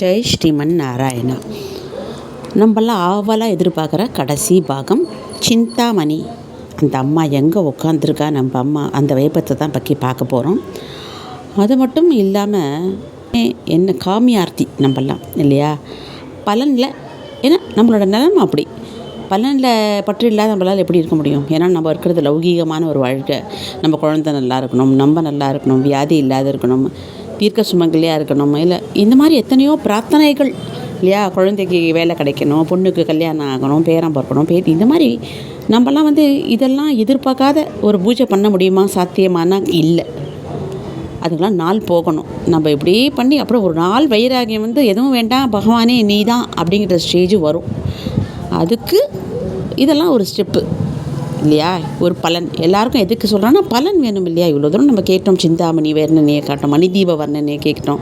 ஜெய் ஸ்ரீமன் நாராயணா. நம்மளாம் ஆவலாக எதிர்பார்க்குற கடைசி பாகம் சிந்தாமணி. அந்த அம்மா எங்கே உட்காந்துருக்கா நம்ம அம்மா அந்த வைபத்தை தான் பற்றி பார்க்க போகிறோம் அது மட்டும் இல்லாமல் என்ன காமியார்த்தி நம்மலாம் இல்லையா? பலனில் ஏன்னா நம்மளோட நிலமை அப்படி. பலனில் பற்று இல்லாத நம்மளால் எப்படி இருக்க முடியும்? ஏன்னா நம்ம இருக்கிறது லௌகீகமான ஒரு வாழ்க்கை. நம்ம குழந்தை நல்லா இருக்கணும் நம்ம நல்லா இருக்கணும் வியாதி இல்லாத இருக்கணும். தீர்க்க சுமங்கலியாக இருக்கணும். இல்லை இந்த மாதிரி எத்தனையோ பிரார்த்தனைகள் இல்லையா? குழந்தைக்கு வேலை கிடைக்கணும் பொண்ணுக்கு கல்யாணம் ஆகணும் பேரம் பார்க்கணும் பேத்தி இந்த மாதிரி நம்மலாம் வந்து இதெல்லாம் எதிர்பார்க்காத ஒரு பூஜை பண்ண முடியுமா? சாத்தியமானா? இல்லை. அதுக்கெல்லாம் நாள் போகணும். நம்ம இப்படி பண்ணி அப்புறம் ஒரு நாள் வைராகியம் வந்து எதுவும் வேண்டாம் பகவானே நீ தான் அப்படிங்கிற ஸ்டேஜ் வரும். அதுக்கு இதெல்லாம் ஒரு ஸ்டெப்பு இல்லையா? ஒரு பலன். எல்லாருக்கும் எதுக்கு சொல்கிறோன்னா பலன் வேணும் இல்லையா? இவ்வளோ தூரம் நம்ம கேட்டோம் சிந்தாமணி வர்ணனையை காட்டோம் மணிதீப வர்ணனையை கேட்டோம்.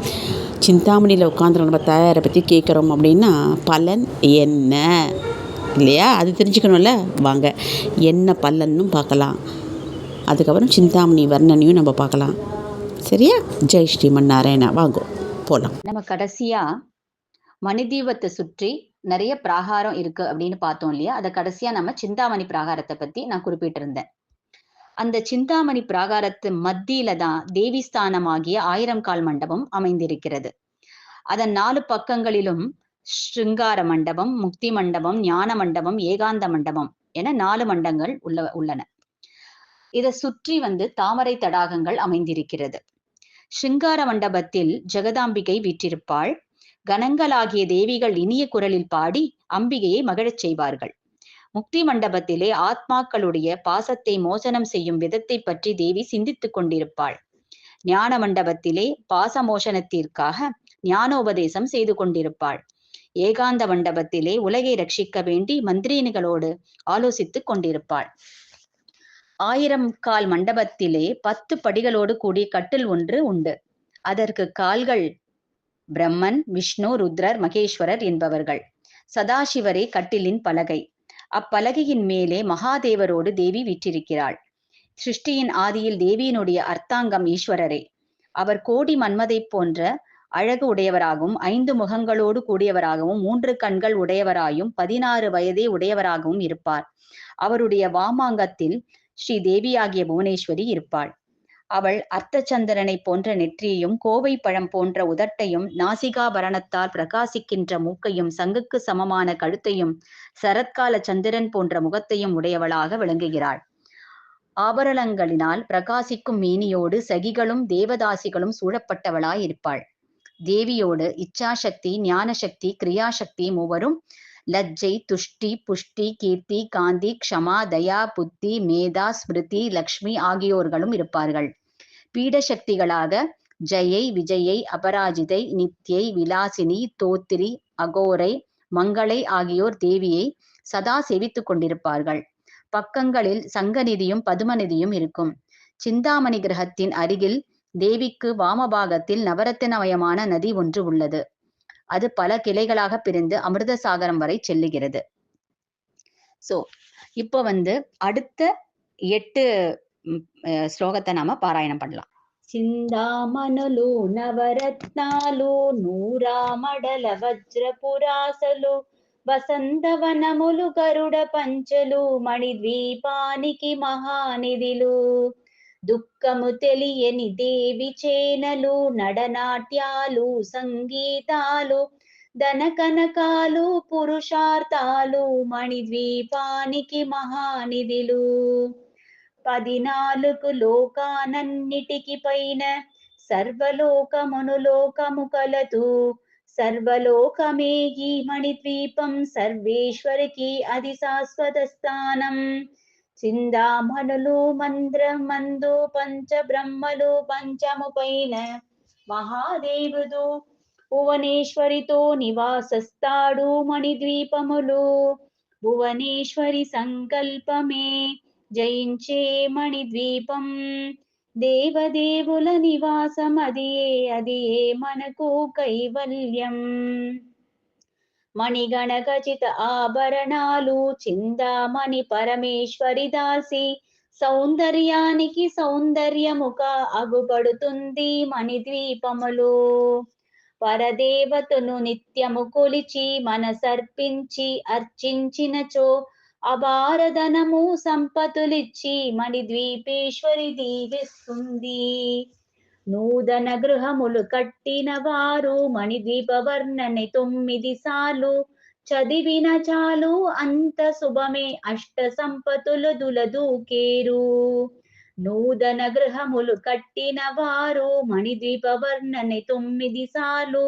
சிந்தாமணியில் உட்காந்து நம்ம தாயாரை பற்றி கேட்குறோம் அப்படின்னா பலன் என்ன? இல்லையா? அது தெரிஞ்சுக்கணும்ல? வாங்க. என்ன பலன்னும் பார்க்கலாம். அதுக்கப்புறம் சிந்தாமணி வர்ணனையும் நம்ம பார்க்கலாம். சரியா? ஜெய் ஸ்ரீமன் நாராயணா. வாங்கோ. போகலாம் நம்ம கடைசியாக மணிதீபத்தை சுற்றி நிறைய பிராகாரம் இருக்கு அப்படின்னு பார்த்தோம் இல்லையா? அதை கடைசியா நம்ம சிந்தாமணி பிராகாரத்தை பத்தி நான் குறிப்பிட்டிருந்தேன். அந்த சிந்தாமணி பிராகாரத்து மத்தியில தான் தேவி ஸ்தானமாகிய ஆயிரம் கால் மண்டபம் அமைந்திருக்கிறது. அதன் நாலு பக்கங்களிலும் ஸ்ருங்கார மண்டபம் முக்தி மண்டபம் ஞான மண்டபம் ஏகாந்த மண்டபம் என நாலு மண்டங்கள் உள்ள உள்ளன. இதை சுற்றி வந்து தாமரை தடாகங்கள் அமைந்திருக்கிறது. ஸ்ருங்கார மண்டபத்தில் ஜெகதாம்பிகை வீற்றிருப்பாள். கணங்களாகிய தேவிகள் இனிய குரலில் பாடி அம்பிகையை மகிழச் செய்வார்கள். முக்தி மண்டபத்திலே ஆத்மாக்களுடைய பாசத்தை மோசனம் செய்யும் விதத்தை பற்றி தேவி சிந்தித்துக் கொண்டிருப்பாள். ஞான மண்டபத்திலே பாச மோசனத்திற்காக ஞானோபதேசம் செய்து கொண்டிருப்பாள். ஏகாந்த மண்டபத்திலே உலகை ரட்சிக்க வேண்டி மந்திரீனிகளோடு ஆலோசித்துக் கொண்டிருப்பாள். ஆயிரம் கால் மண்டபத்திலே பத்து படிகளோடு கூடிய கட்டில் ஒன்று உண்டு. அதற்கு கால்கள் பிரம்மன் விஷ்ணு ருத்ரர் மகேஸ்வரர் என்பவர்கள். சதாசிவரே கட்டிலின் பலகை. அப்பலகையின் மேலே மகாதேவரோடு தேவி வீற்றிருக்கிறாள். சிருஷ்டியின் ஆதியில் தேவியினுடைய அர்த்தாங்கம் ஈஸ்வரரே. அவர் கோடி மன்மதை போன்ற அழகு உடையவராகவும் ஐந்து முகங்களோடு கூடியவராகவும் மூன்று கண்கள் உடையவராயும் பதினாறு வயதே உடையவராகவும் இருப்பார். அவருடைய வாமாங்கத்தில் ஸ்ரீ தேவியாகிய புவனேஸ்வரி இருப்பாள். அவள் அர்த்தச்சந்திரனை போன்ற நெற்றியையும் கோவை பழம் போன்ற உதட்டையும் நாசிகாபரணத்தால் பிரகாசிக்கின்ற மூக்கையும் சங்குக்கு சமமான கழுத்தையும் சரத்கால சந்திரன் போன்ற முகத்தையும் உடையவளாக விளங்குகிறாள். ஆபரணங்களினால் பிரகாசிக்கும் மீனியோடு சகிகளும் தேவதாசிகளும் சூழப்பட்டவளாய் இருப்பாள் தேவியோடு இச்சாசக்தி ஞானசக்தி கிரியாசக்தி மூவரும் லஜ்ஜை துஷ்டி புஷ்டி கீர்த்தி காந்தி க்ஷமா தயா புத்தி மேதா ஸ்மிருதி லக்ஷ்மி ஆகியோர்களும் இருப்பார்கள். பீடசக்திகளாக ஜெயை விஜயை அபராஜிதை நித்யை விலாசினி தோத்திரி அகோரை மங்களை ஆகியோர் தேவியை சதா சேவித்துக் கொண்டிருப்பார்கள். பக்கங்களில் சங்கநிதியும் பதுமநிதியும் இருக்கும். சிந்தாமணி கிரகத்தின் அருகில் தேவிக்கு வாமபாகத்தில் நவரத்தினமயமான நதி ஒன்று உள்ளது. அது பல கிளைகளாக பிரிந்து அமிர்தசாகரம் வரை செல்லுகிறது சோ இப்போ வந்து அடுத்த எட்டு ஸ்லோகத்தை நாம பாராயணம் பண்ணலாம் చిందామణులు నవరత్నాలు నూరామడల వజ్రపురాసలు వసంతవనములు గరుడ పంచలు మణిద్వీపానికి మహానిధిలు దుఃఖము తెలియని దేవి చేనలు నడనాట్యాలు సంగీతాలు ధనకనకాలు పురుషార్థాలు మణిద్వీపానికి మహానిధిలు. పదినాలుగు లోకానన్నిటికి పైన సర్వలోకమును లోకము కలదు. సర్వలోకమే ఈ మణిద్వీపం సర్వేశ్వరికి అది శాశ్వత స్థానం. చిందామణులు మంద్రమందు పంచ బ్రహ్మలు పంచము పైన మహాదేవుడు భువనేశ్వరితో నివాసస్తాడు మణిద్వీపములు. భువనేశ్వరి సంకల్పమే జయించే మణిద్వీపం. దేవదేవుల నివాసం అదియే అదియే మనకు కైవల్యం. మణిగణగచిత ఆభరణాలు చిందామణి పరమేశ్వరి దాసి. సౌందర్యానికి సౌందర్యముగా అగుపడుతుంది మణిద్వీపములు. పరదేవతను నిత్యము కొలిచి మనసర్పించి అర్చించినచో అబారధనము సంపతులిచ్చి మణిద్వీపేశ్వరి దీవిస్తుంది. నూతన గృహములు కట్టిన వారు మణిద్వీప వర్ణని తొమ్మిది సార్లు. చదివిన చాలు అంత శుభమే అష్ట సంపతులు దులదూకేరు. నూతన గృహములు కట్టిన వారు మణిద్వీప వర్ణని తొమ్మిది సార్లు.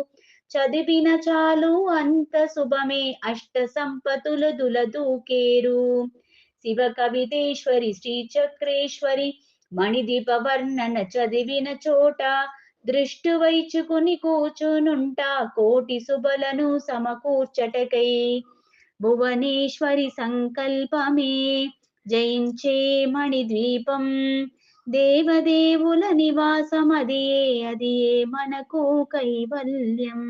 చదివిన చాలు అంత శుభమే అష్ట సంపతులు దులదూకేరు. శివ కవితేశ్వరి శ్రీ చక్రేశ్వరి మణిదీప వర్ణన చదివిన చోట దృష్టి వైచుకుని కూచునుంటా కోటి శుభలను సమకూర్చటకై భువనేశ్వరి సంకల్పమే జయించే మణిద్వీపం దేవదేవుల నివాసం అదియే అదియే మనకు கைவல்யம்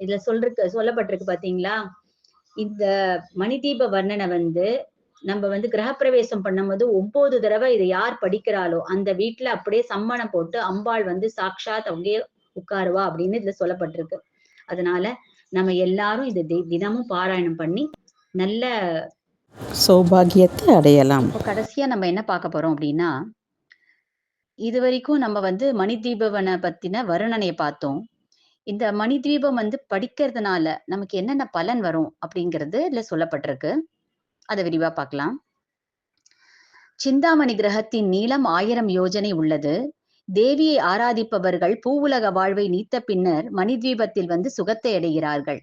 இதுல சொல்றதுக்கு சொல்லப்பட்டிருக்கு பாத்தீங்களா இந்த மணிதீப வர்ணனை வந்து நம்ம வந்து கிரகப்பிரவேசம் பண்ணும்போது ஒன்பது தடவை இதை யார் படிக்கிறாளோ அந்த வீட்டுல அப்படியே சம்மணம் போட்டு அம்பாள் வந்து சாக்ஷாத் அப்படியே உட்காருவா அப்படின்னு இதுல சொல்லப்பட்டிருக்கு. அதனால நம்ம எல்லாரும் இது தினமும் பாராயணம் பண்ணி நல்ல சௌபாகியத்தை அடையலாம். கடைசியா நம்ம என்ன பார்க்க போறோம் அப்படின்னா இது வரைக்கும் நம்ம வந்து மணிதீபவனை பத்தின வருணனையை பார்த்தோம். இந்த மணிதீபம் வந்து படிக்கிறதுனால நமக்கு என்னென்ன பலன் வரும் அப்படிங்கிறது இதுல சொல்லப்பட்டிருக்கு. அதை விரிவா பார்க்கலாம். சிந்தாமணி கிரகத்தின் நீளம் ஆயிரம் யோஜனை உள்ளது. தேவியை ஆராதிப்பவர்கள் பூவுலக வாழ்வை நீத்த பின்னர் மணித்வீபத்தில் வந்து சுகத்தை அடைகிறார்கள்.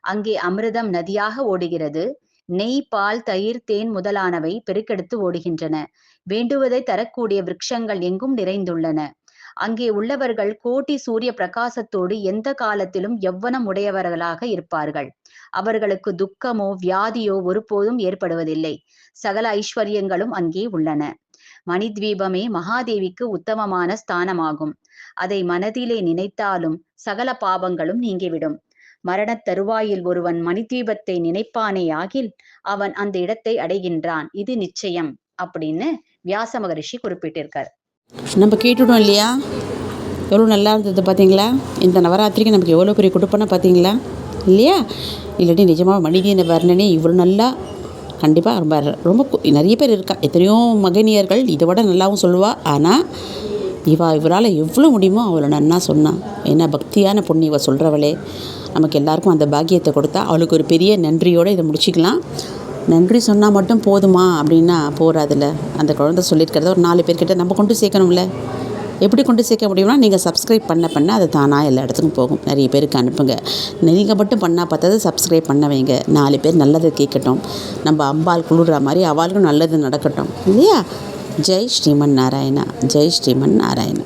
அங்கே அமிர்தம் நதியாக ஓடுகிறது. நெய் பால் தயிர் தேன் முதலானவை பெருக்கெடுத்து ஓடுகின்றன. வேண்டுவதை தரக்கூடிய விருட்சங்கள் எங்கும் நிறைந்துள்ளன. அங்கே உள்ளவர்கள் கோட்டி சூரிய பிரகாசத்தோடு எந்த காலத்திலும் எவ்வனம் உடையவர்களாக இருப்பார்கள். அவர்களுக்கு துக்கமோ வியாதியோ ஒருபோதும் ஏற்படுவதில்லை. சகல ஐஸ்வர்யங்களும் அங்கே உள்ளன. மணித்வீபமே மகாதேவிக்கு உத்தமமான ஸ்தானமாகும். அதை மனதிலே நினைத்தாலும் சகல பாவங்களும் நீங்கிவிடும். மரணத் தருவாயில் ஒருவன் மணித்வீபத்தை நினைப்பானேயாகில் அவன் அந்த இடத்தை அடைகின்றான். இது நிச்சயம் அப்படின்னு வியாச மகரிஷி குறிப்பிட்டிருக்கார். நம்ம கேட்டுட்டோம் இல்லையா? எவ்வளோ நல்லா இருந்தது பார்த்தீங்களா இந்த நவராத்திரிக்கு நமக்கு எவ்வளோ பெரிய கொடுப்பனை பார்த்தீங்களா இல்லையா? இல்லாட்டி நிஜமாக மனிதன வர்ணனே இவ்வளோ நல்லா கண்டிப்பாக ரொம்ப ரொம்ப நிறைய பேர் இருக்கா எத்தனையோ மகனியர்கள் இதை விட நல்லாவும் சொல்லுவாள் ஆனால் இவா இவரால் எவ்வளோ முடியுமோ அவளை நன்னா சொன்னான் ஏன்னா பக்தியான பொண்ணு இவ சொல்கிறவளே நமக்கு எல்லாருக்கும் அந்த பாக்கியத்தை கொடுத்தா அவளுக்கு ஒரு பெரிய நன்றியோடு இதை முடிச்சுக்கலாம். நன்றி சொன்னால் மட்டும் போதுமா அப்படின்னா போகாதுல்ல அந்த குழந்தை சொல்லியிருக்கிறத ஒரு நாலு பேர்கிட்ட நம்ம கொண்டு சேர்க்கணும்ல. எப்படி கொண்டு சேர்க்க முடியும்னா நீங்கள் சப்ஸ்கிரைப் பண்ண பண்ண அது தானாக எல்லா இடத்துக்கும் போகும். நிறைய பேருக்கு அனுப்புங்க. நீங்கள் மட்டும் பண்ணால் பார்த்தது சப்ஸ்கிரைப் பண்ண வைங்க. நாலு பேர் நல்லது கேட்கட்டும். நம்ம அம்பாள் குளிர்ற மாதிரி அவளுக்கும் நல்லது நடக்கட்டும். இல்லையா? ஜெய் ஸ்ரீமன் நாராயணா. ஜெய் ஸ்ரீமன் நாராயணா.